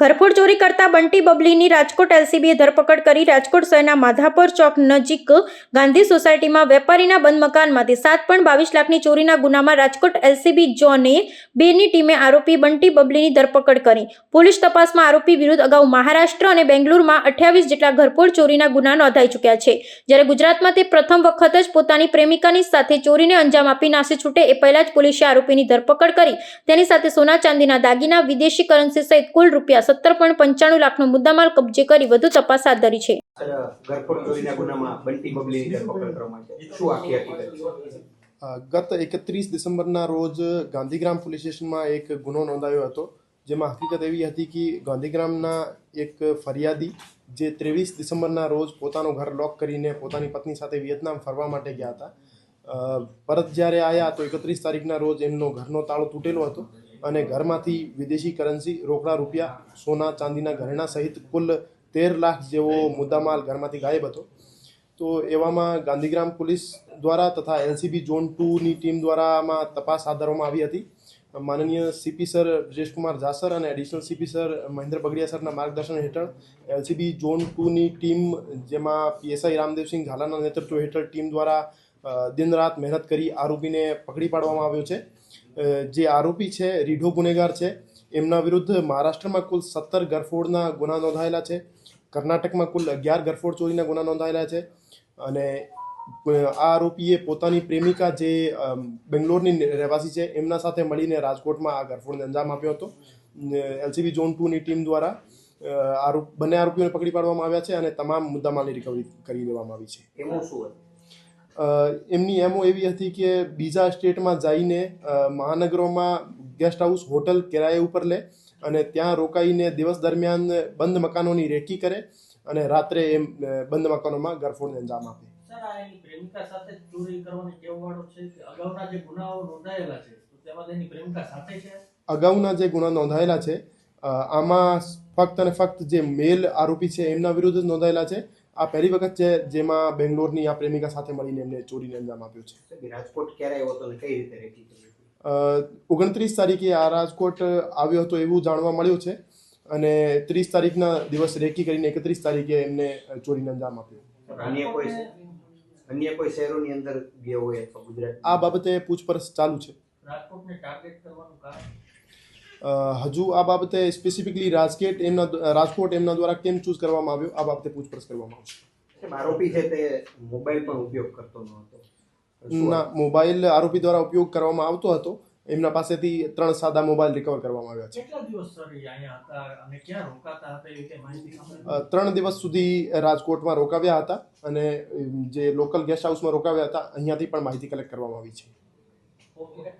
ઘરફોડ ચોરી કરતા બંટી બબલીની રાજકોટ એલસીબીએ ધરપકડ કરી રાજકોટ શહેરના માધાપર ચોક નજીક ગાંધી સોસાયટીમાં વેપારીના બંધ મકાનમાંથી સાત પણ બાવીસ લાખની ચોરીના ગુનામાં રાજકોટ એલસીબી ઝોને બેની ટીમે આરોપી બંટી બબલીની ધરપકડ કરી. પોલીસ તપાસમાં આરોપી વિરુદ્ધ અગાઉ મહારાષ્ટ્ર અને બેંગ્લુરમાં અઠ્યાવીસ જેટલા ઘરફોડ ચોરીના ગુના નોંધાઈ ચૂક્યા છે. જ્યારે ગુજરાતમાં તે પ્રથમ વખત જ પોતાની પ્રેમિકાની સાથે ચોરીને અંજામ આપી નાસી છૂટે એ પહેલા જ પોલીસે આરોપીની ધરપકડ કરી. તેની સાથે સોના ચાંદીના દાગીના, વિદેશી કરન્સી સહિત કુલ રૂપિયા સત્તર પોઈન્ટ પંચાણું લાખનો મુદ્દામાલ કબજે કરી વધુ તપાસ હાથ ધરી છે. ઘરફોડ ચોરીના ગુનામાં બંટી બબલીની ધરપકડ કરવામાં આવી છે. શું આખી હકીકત છે? અ, ગત એકત્રીસ ડિસેમ્બરના રોજ ગાંધીગ્રામ પોલીસ સ્ટેશનમાં એક ગુનો નોંધાયો હતો જેમાં હકીકત એવી હતી કે ગાંધીગ્રામના એક ફરિયાદી જે ત્રેવીસ ડિસેમ્બરના રોજ પોતાનું ઘર લોક કરીને પોતાની પત્ની સાથે વિયેતનામ ફરવા માટે ગયા હતા. પરત જ્યારે આવ્યા તો એકત્રીસ તારીખના રોજ એમનો ઘરનો તાળો તૂટેલો હતો. અને ઘરમાંથી વિદેશી કરન્સી રોકડા રૂપિયા, સોના, ચાંદીના ઘરેણા સહિત કુલ તેર લાખ જેવો મુદ્દામાલ ઘરમાંથી ગાયબ હતો. તો એવામાં ગાંધીગ્રામ પોલીસ દ્વારા તથા એલસીબી ઝોન ટુની ટીમ દ્વારામાં તપાસ હાથ ધરવામાં આવી હતી. માનનીય સીપી સર બ્રિજેશકુમાર જાસર અને additional CP sir Mahendra Bagadiya સરના માર્ગદર્શન હેઠળ એલસીબી ઝોન ટુની ટીમ, જેમાં પીએસઆઈ રામદેવસિંહ ઝાલાના નેતૃત્વ હેઠળ ટીમ દ્વારા દિન રાત મહેનત કરી આરોપીને પકડી પાડવામાં આવ્યો છે. જે આરોપી છે, રીઢો ગુનેગાર છે, એમના વિરુદ્ધ મહારાષ્ટ્રમાં કુલ સત્તર ગરફોડના ગુના નોંધાયેલા છે. કર્ણાટકમાં કુલ અગિયાર ગરફોડ ચોરીના ગુના નોંધાયેલા છે. અને આ આરોપીએ પોતાની પ્રેમિકા જે બેંગ્લોરની રહેવાસી છે, એમના સાથે મળીને રાજકોટમાં આ ગરફોડને અંજામ આપ્યો હતો. એલસીબી ઝોન ટુની ટીમ દ્વારા આરોપ, બંને આરોપીઓને પકડી પાડવામાં આવ્યા છે અને તમામ મુદ્દામાલની રિકવરી કરી લેવામાં આવી છે. એમાં શું એમની એમો એવી હતી કે બીજા સ્ટેટમાં જઈને મહાનગરોમાં ગેસ્ટ હાઉસ હોટલ કિરાયે ઉપર લે અને ત્યાં રોકાઈને દિવસ દરમિયાન બંધ મકાનોની રેકી કરે અને રાત્રે એમ બંધ મકાનોમાં ગરફોડને અંજામ આપે. અગાઉના જે ગુના નોંધાયેલા છે આમાં ફક્ત અને ફક્ત જે મેલ આરોપી છે એમના વિરુદ્ધ જ નોંધાયેલા છે. આ પહેલી વખત છે જેમાં બેંગ્લોરની આ પ્રેમિકા સાથે મળીને એમને ચોરીને અંજામ આપ્યો છે. રાજકોટ ક્યારે આવ્યો હતો અને કઈ રીતે રેકી ઓગણત્રીસ તારીખે આ રાજકોટ આવ્યો હતો એવું જાણવા મળ્યું છે અને ત્રીસ તારીખના દિવસ રેકી કરીને એકત્રીસ તારીખે એમને ચોરીને અંજામ આપ્યો. અન્ય કોઈ અન્ય કોઈ શહેરોની અંદર ગયો હોય અથવા ગુજરાત આ બાબતે પૂછપરછ ચાલુ છે. રાજકોટને ટાર્ગેટ કરવાનું કારણ? હજુ આ બાબતે સ્પેસિફિકલી રાજકેટ એમના રાજકોટ એમના દ્વારા કેમ ચૂઝ કરવામાં આવ્યો આ બાબતે પૂછપરછ કરવામાં આવશે. આરોપી છે તે મોબાઈલ પણ ઉપયોગ કરતો ન હતો. ના મોબાઈલ આરોપી દ્વારા ઉપયોગ કરવામાં આવતો હતો. એમના પાસેથી ત્રણ સાદા મોબાઈલ રિકવર કરવામાં આવ્યા છે. કેટલા દિવસ સર અહીંયા હતા અને ક્યાં રોકાતા હતા એવી માહિતી ત્રણ દિવસ સુધી રાજકોટમાં રોકાવ્યા હતા અને જે લોકલ ગેસ્ટ હાઉસમાં રોકાવ્યા હતા અહીંયાથી પણ માહિતી કલેક્ટ કરવામાં આવી છે. ઓકે.